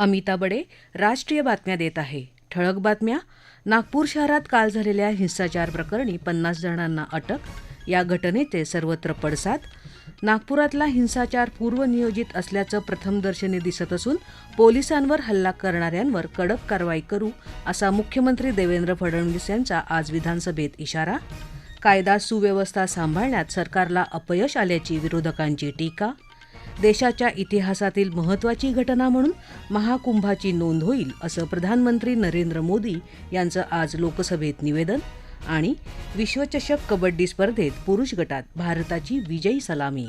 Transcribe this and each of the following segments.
अमिता बडे राष्ट्रीय बातम्या देत आहे. ठळक बातम्या. नागपूर शहरात काल झालेल्या हिंसाचार प्रकरणी पन्नास जणांना अटक. या घटनेचे सर्वत्र पडसाद. नागपुरातला हिंसाचार पूर्वनियोजित असल्याचं प्रथमदर्शनी दिसत असून पोलिसांवर हल्ला करणाऱ्यांवर कडक कारवाई करू असा मुख्यमंत्री देवेंद्र फडणवीस यांचा आज विधानसभेत इशारा. कायदा सुव्यवस्था सांभाळण्यात सरकारला अपयश आल्याची विरोधकांची टीका. देशाच्या इतिहासातील महत्त्वाची घटना म्हणून महाकुंभाची नोंद होईल असं प्रधानमंत्री नरेंद्र मोदी यांचं आज लोकसभेत निवेदन आणि विश्वचषक कबड्डी स्पर्धेत पुरुष गटात भारताची विजयी सलामी.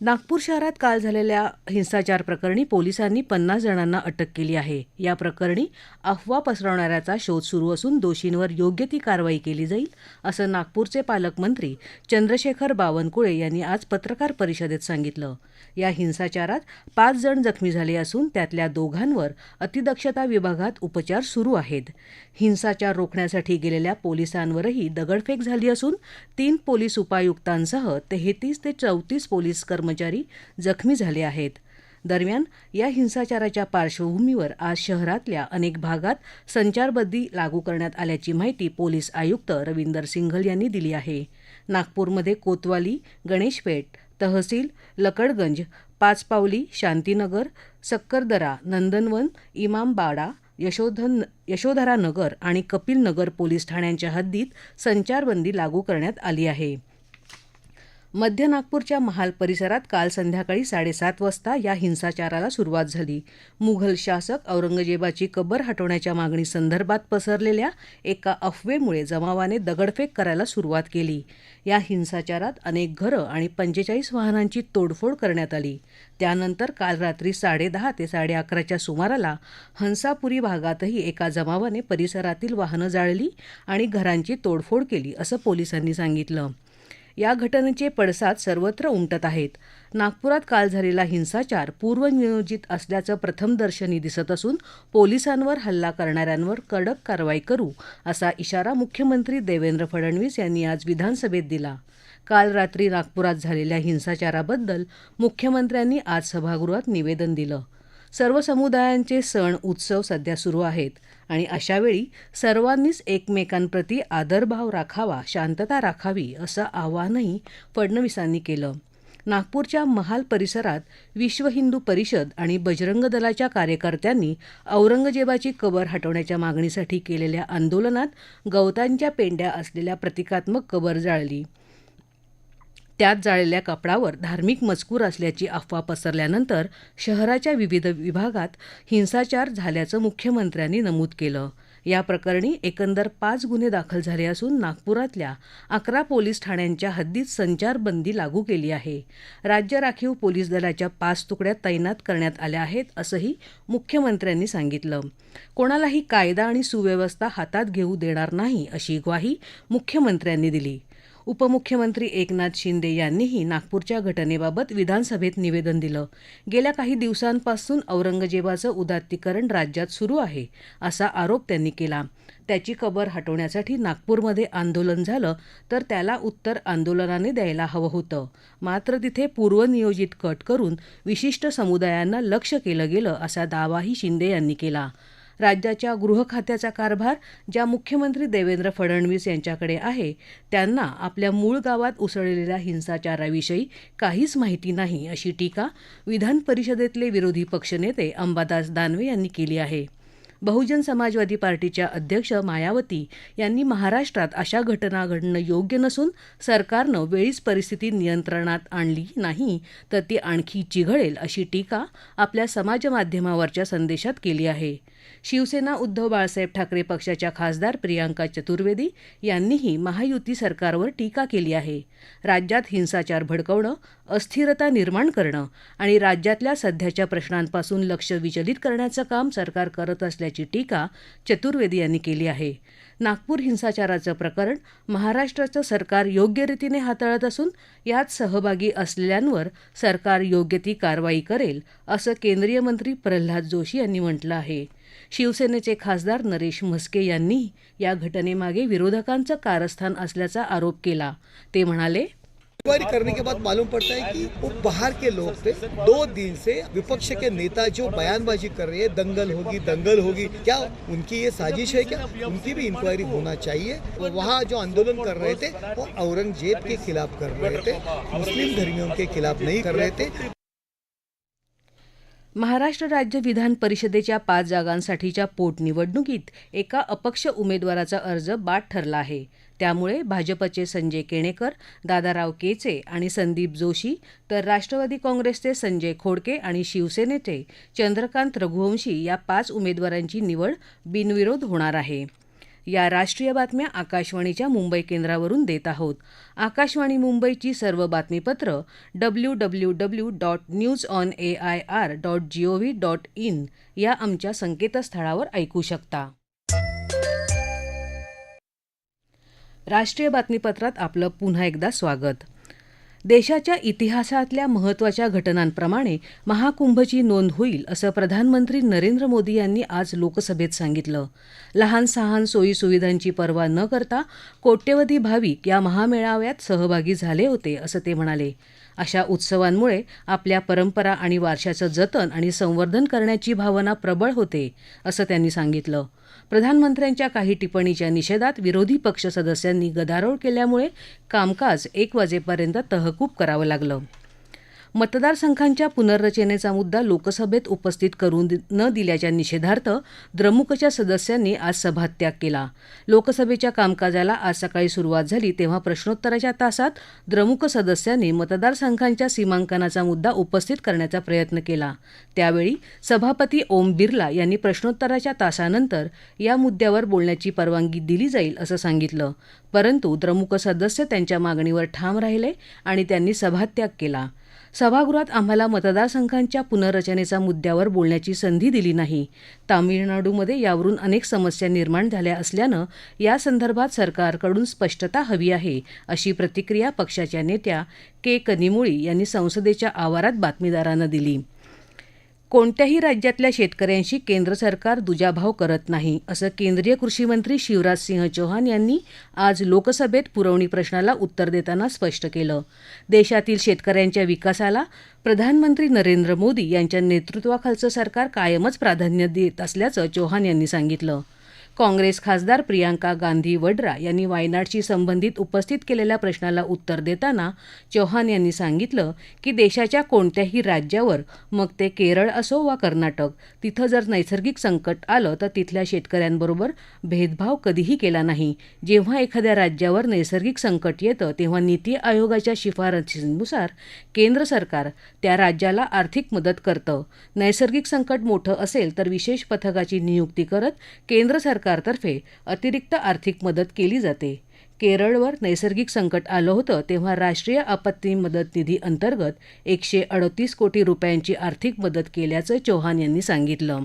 नागपूर शहरात काल झालेल्या हिंसाचार प्रकरणी पोलिसांनी पन्नास जणांना अटक केली आहे. या प्रकरणी अफवा पसरवणाऱ्याचा शोध सुरू असून दोषींवर योग्य ती कारवाई केली जाईल असं नागपूरचे पालकमंत्री चंद्रशेखर बावनकुळे यांनी आज पत्रकार परिषदेत सांगितलं. या हिंसाचारात पाच जण जखमी झाले असून त्यातल्या दोघांवर अतिदक्षता विभागात उपचार सुरू आहेत. हिंसाचार रोखण्यासाठी गेलेल्या पोलिसांवरही दगडफेक झाली असून तीन पोलीस उपायुक्तांसह तेहतीस ते चौतीस पोलीस कर्मचारी कर्मचारी जखमी झाले आहेत. दरम्यान या हिंसाचाराच्या पार्श्वभूमीवर आज शहरातल्या अनेक भागात संचारबंदी लागू करण्यात आल्याची माहिती पोलीस आयुक्त रविंदर सिंघल यांनी दिली आहे. नागपूरमध्ये कोतवाली गणेशपेठ तहसील लकडगंज पाचपावली शांतीनगर सक्करदरा नंदनवन इमामबाडा यशोधन यशोधरा नगर आणि कपिल नगर पोलीस ठाण्यांच्या हद्दीत संचारबंदी लागू करण्यात आली आहे. मध्य नागपूरच्या महाल परिसरात काल संध्याकाळी साडेसात वाजता या हिंसाचाराला सुरुवात झाली. मुघल शासक औरंगजेबाची कबर हटवण्याच्या मागणीसंदर्भात पसरलेल्या एका अफवेमुळे जमावाने दगडफेक करायला सुरुवात केली. या हिंसाचारात अनेक घरं आणि पंचेचाळीस वाहनांची तोडफोड करण्यात आली. त्यानंतर काल रात्री साडेदहा ते साडे अकराच्या सुमाराला हंसापुरी भागातही एका जमावाने परिसरातील वाहनं जाळली आणि घरांची तोडफोड केली असं पोलिसांनी सांगितलं. या घटनेचे पडसाद सर्वत्र उमटत आहेत. नागपुरात काल झालेला हिंसाचार पूर्वनियोजित असल्याचं प्रथमदर्शनी दिसत असून पोलिसांवर हल्ला करणाऱ्यांवर कडक कारवाई करू असा इशारा मुख्यमंत्री देवेंद्र फडणवीस यांनी आज विधानसभेत दिला. काल रात्री नागपुरात झालेल्या हिंसाचाराबद्दल मुख्यमंत्र्यांनी आज सभागृहात निवेदन दिलं. सर्व समुदायांचे सण उत्सव सध्या सुरू आहेत. आणि अशावेळी सर्वांनीच एकमेकांप्रती आदरभाव राखावा शांतता राखावी असं आवाहनही फडणवीसांनी केलं. नागपूरच्या महाल परिसरात विश्व हिंदू परिषद आणि बजरंग दलाच्या कार्यकर्त्यांनी औरंगजेबाची कबर हटवण्याच्या मागणीसाठी केलेल्या आंदोलनात गवतांच्या पेंड्या असलेल्या प्रतिकात्मक कबर जाळली. त्यात जाळलेल्या कपडावर धार्मिक मजकूर असल्याची अफवा पसरल्यानंतर शहराच्या विविध विभागात हिंसाचार झाल्याचं मुख्यमंत्र्यांनी नमूद केलं. या प्रकरणी एकंदर पाच गुन्हे दाखल झाले असून नागपुरातल्या अकरा पोलीस ठाण्यांच्या हद्दीत संचारबंदी लागू केली आहे. राज्य राखीव पोलीस दलाच्या पाच तुकड्या तैनात करण्यात आल्या आहेत असंही मुख्यमंत्र्यांनी सांगितलं. कोणालाही कायदा आणि सुव्यवस्था हातात घेऊ देणार नाही अशी ग्वाही मुख्यमंत्र्यांनी दिली. उपमुख्यमंत्री एकनाथ शिंदे यांनीही नागपूरच्या घटनेबाबत विधानसभेत निवेदन दिलं. गेल्या काही दिवसांपासून औरंगजेबाचं उदात्तीकरण राज्यात सुरू आहे असा आरोप त्यांनी केला. त्याची कबर हटवण्यासाठी नागपूरमध्ये आंदोलन झालं तर त्याला उत्तर आंदोलनाने द्यायला हवं होतं. मात्र तिथे पूर्वनियोजित कट करून विशिष्ट समुदायांना लक्ष केलं गेलं असा दावाही शिंदे यांनी केला. राज्याच्या गृह खात्याचा कारभार ज्या मुख्यमंत्री देवेंद्र फडणवीस यांच्याकडे आहे त्यांना आपल्या मूळ गावात उसळलेल्या हिंसाचाराविषयी काहीच माहिती नाही अशी टीका विधान परिषदेतले विरोधी पक्षनेते अंबादास दानवे यांनी केली आहे. बहुजन समाजवादी पार्टीच्या अध्यक्ष मायावती यांनी महाराष्ट्रात अशा घटना घडणं योग्य नसून सरकारनं वेळीच परिस्थिती नियंत्रणात आणली नाही तर ती आणखी चिघळेल अशी टीका आपल्या समाजमाध्यमावरच्या संदेशात केली आहे. शिवसेना उद्धव बाळासाहेब ठाकरे पक्षाच्या खासदार प्रियांका चतुर्वेदी यांनीही महायुती सरकारवर टीका केली आहे. राज्यात हिंसाचार भडकवणं अस्थिरता निर्माण करणं आणि राज्यातल्या सध्याच्या प्रश्नांपासून लक्ष विचलित करण्याचं काम सरकार करत असल्याची टीका चतुर्वेदी यांनी केली आहे. नागपूर हिंसाचाराचं प्रकरण महाराष्ट्राचं सरकार योग्य रीतीने हाताळत असून यात सहभागी असलेल्यांवर सरकार योग्य ती कारवाई करेल असं केंद्रीय मंत्री प्रल्हाद जोशी यांनी म्हटलं आहे. शिवसेनेचे खासदार नरेश म्हस्के यांनी या घटनेमागे विरोधकांचं कारस्थान असल्याचा आरोप केला. ते म्हणाले इंक्वायरी करने के बाद मालूम पड़ता है कि वो बाहर के लोग थे। दो दिन से विपक्ष के नेता जो बयानबाजी कर रहे हैं, दंगल होगी दंगल होगी, क्या उनकी ये साजिश है क्या? उनकी भी इंक्वायरी होना चाहिए। वहाँ जो आंदोलन कर रहे थे, वो औरंगज़ेब के खिलाफ कर रहे थे, मुस्लिम धर्मियों के खिलाफ नहीं कर रहे थे। महाराष्ट्र राज्य विधान परिषदेच्या पाच जागांसाठीच्या पोटनिवडणुकीत एका अपक्ष उमेदवाराचा अर्ज बाद ठरला आहे. त्यामुळे भाजपचे संजय केणेकर दादाराव केचे आणि संदीप जोशी तर राष्ट्रवादी काँग्रेसचे संजय खोडके आणि शिवसेनेचे चंद्रकांत रघुवंशी या पाच उमेदवारांची निवड बिनविरोध होणार आहे. या राष्ट्रीय बातम्या आकाशवाणीच्या मुंबई केंद्रावरून देत आहोत. आकाशवाणी मुंबईची सर्व बातमीपत्र W W W dot news on A I R dot G O V dot in या आमच्या संकेतस्थळावर ऐकू शकता. राष्ट्रीय बातमीपत्रात आपलं पुन्हा एकदा स्वागत. देशाच्या इतिहासातल्या महत्त्वाच्या घटनांप्रमाणे महाकुंभची नोंद होईल असं प्रधानमंत्री नरेंद्र मोदी यांनी आज लोकसभेत सांगितलं. लहान सहान सोयीसुविधांची पर्वा न करता कोट्यवधी भाविक या महामेळाव्यात सहभागी झाले होते असं ते म्हणाले. अशा उत्सवांमुळे आपल्या परंपरा आणि वारशाचं जतन आणि संवर्धन करण्याची भावना प्रबळ होते असं त्यांनी सांगितलं. प्रधानमंत्र्यांच्या काही टिप्पणीच्या निषेधात विरोधी पक्ष सदस्यांनी गदारोळ केल्यामुळे कामकाज एक वाजेपर्यंत तहकूब करावं लागलं. मतदारसंघांच्या पुनर्रचनेचा मुद्दा लोकसभेत उपस्थित करून न दिल्याच्या निषेधार्थ द्रमुकच्या सदस्यांनी आज सभात्याग केला. लोकसभेच्या कामकाजाला आज सकाळी सुरुवात झाली तेव्हा प्रश्नोत्तराच्या तासात द्रमुक सदस्यांनी मतदारसंघांच्या सीमांकनाचा मुद्दा उपस्थित करण्याचा प्रयत्न केला. त्यावेळी सभापती ओम बिर्ला यांनी प्रश्नोत्तराच्या तासानंतर या मुद्द्यावर बोलण्याची परवानगी दिली जाईल असं सांगितलं. परंतु द्रमुक सदस्य त्यांच्या मागणीवर ठाम राहिले आणि त्यांनी सभात्याग केला. सभागृहात आम्हाला मतदारसंघांच्या पुनर्रचनेचा मुद्द्यावर बोलण्याची संधी दिली नाही. तामिळनाडूमध्ये यावरून अनेक समस्या निर्माण झाल्या असल्यानं या संदर्भात सरकारकडून स्पष्टता हवी आहे अशी प्रतिक्रिया पक्षाच्या नेत्या के कनिमोळी यांनी संसदेच्या आवारात बातमीदारांना दिली. कोणत्याही राज्यातल्या शेतकऱ्यांशी केंद्र सरकार दुजाभाव करत नाही असं केंद्रीय कृषी मंत्री शिवराज सिंह चौहान यांनी आज लोकसभेत पुरवणी प्रश्नाला उत्तर देताना स्पष्ट केलं. देशातील शेतकऱ्यांच्या विकासाला प्रधानमंत्री नरेंद्र मोदी यांच्या नेतृत्वाखालचं सरकार कायमच प्राधान्य देत असल्याचं चौहान यांनी सांगितलं. काँग्रेस खासदार प्रियांका गांधी वड्रा यांनी वायनाडशी संबंधित उपस्थित केलेल्या प्रश्नाला उत्तर देताना चौहान यांनी सांगितलं की देशाच्या कोणत्याही राज्यावर मग ते केरळ असो वा कर्नाटक तिथं जर नैसर्गिक संकट आलं तर तिथल्या शेतकऱ्यांबरोबर भेदभाव कधीही केला नाही. जेव्हा एखाद्या राज्यावर नैसर्गिक संकट येतं तेव्हा नीती आयोगाच्या शिफारशींनुसार केंद्र सरकार त्या राज्याला आर्थिक मदत करतं. नैसर्गिक संकट मोठं असेल तर विशेष पथकाची नियुक्ती करत केंद्र सरकार सरकारतर्फे अतिरिक्त आर्थिक मदत केली जाते. केरळवर नैसर्गिक संकट आलं होतं तेव्हा राष्ट्रीय आपत्ती मदत निधी अंतर्गत एकशे अडतीस कोटी रुपयांची आर्थिक मदत केल्याचं चौहान यांनी सांगितलं.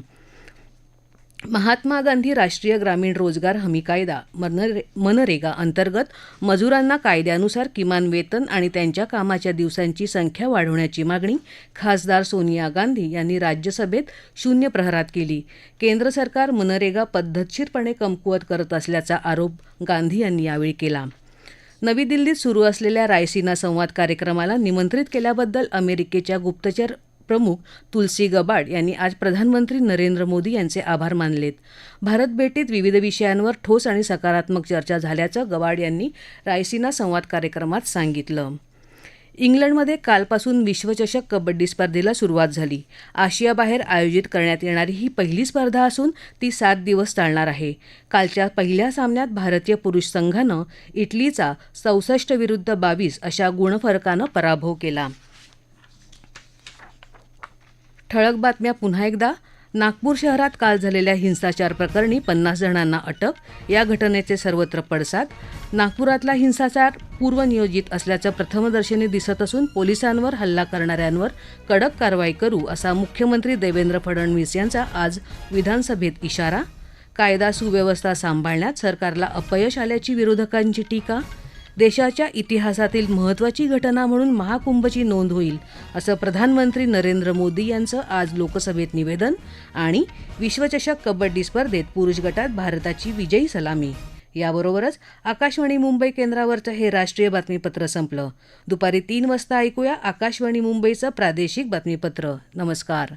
महात्मा गांधी राष्ट्रीय ग्रामीण रोजगार हमी कायदा मनरे मनरेगा अंतर्गत मजुरांना कायद्यानुसार किमान वेतन आणि त्यांच्या कामाच्या दिवसांची संख्या वाढवण्याची मागणी खासदार सोनिया गांधी यांनी राज्यसभेत शून्य प्रहरात केली. केंद्र सरकार मनरेगा पद्धतशीरपणे कमकुवत करत असल्याचा आरोप गांधी यांनी यावेळी केला. नवी दिल्लीत सुरू असलेल्या रायसिना संवाद कार्यक्रमाला निमंत्रित केल्याबद्दल अमेरिकेच्या गुप्तचर प्रमुख तुलसी गबाड यांनी आज प्रधानमंत्री नरेंद्र मोदी यांचे आभार मानलेत. भारत भेटीत विविध विषयांवर ठोस आणि सकारात्मक चर्चा झाल्याचं गबाड यांनी रायसिना संवाद कार्यक्रमात सांगितलं. इंग्लंडमध्ये कालपासून विश्वचषक कबड्डी स्पर्धेला सुरुवात झाली. आशियाबाहेर आयोजित करण्यात येणारी ही पहिली स्पर्धा असून ती सात दिवस चालणार आहे. कालच्या पहिल्या सामन्यात भारतीय पुरुष संघानं इटलीचा चौसष्ट विरुद्ध बावीस अशा गुणफरकानं पराभव केला. ठळक बातम्या पुन्हा एकदा. नागपूर शहरात काल झालेल्या हिंसाचार प्रकरणी पन्नास जणांना अटक या घटनेचे सर्वत्र पडसाद. नागपुरातला हिंसाचार पूर्वनियोजित असल्याचं प्रथमदर्शनी दिसत असून पोलिसांवर हल्ला करणाऱ्यांवर कडक कारवाई करू असा मुख्यमंत्री देवेंद्र फडणवीस यांचा आज विधानसभेत इशारा. कायदा सुव्यवस्था सांभाळण्यात सरकारला अपयश आल्याची विरोधकांची टीका देशाच्या इतिहासातील महत्त्वाची घटना म्हणून महाकुंभची नोंद होईल असं प्रधानमंत्री नरेंद्र मोदी यांचं आज लोकसभेत निवेदन आणि विश्वचषक कबड्डी स्पर्धेत पुरुष गटात भारताची विजयी सलामी. याबरोबरच आकाशवाणी मुंबई केंद्रावरचं हे राष्ट्रीय बातमीपत्र संपलं. दुपारी तीन वाजता ऐकूया आकाशवाणी मुंबईचं प्रादेशिक बातमीपत्र. नमस्कार.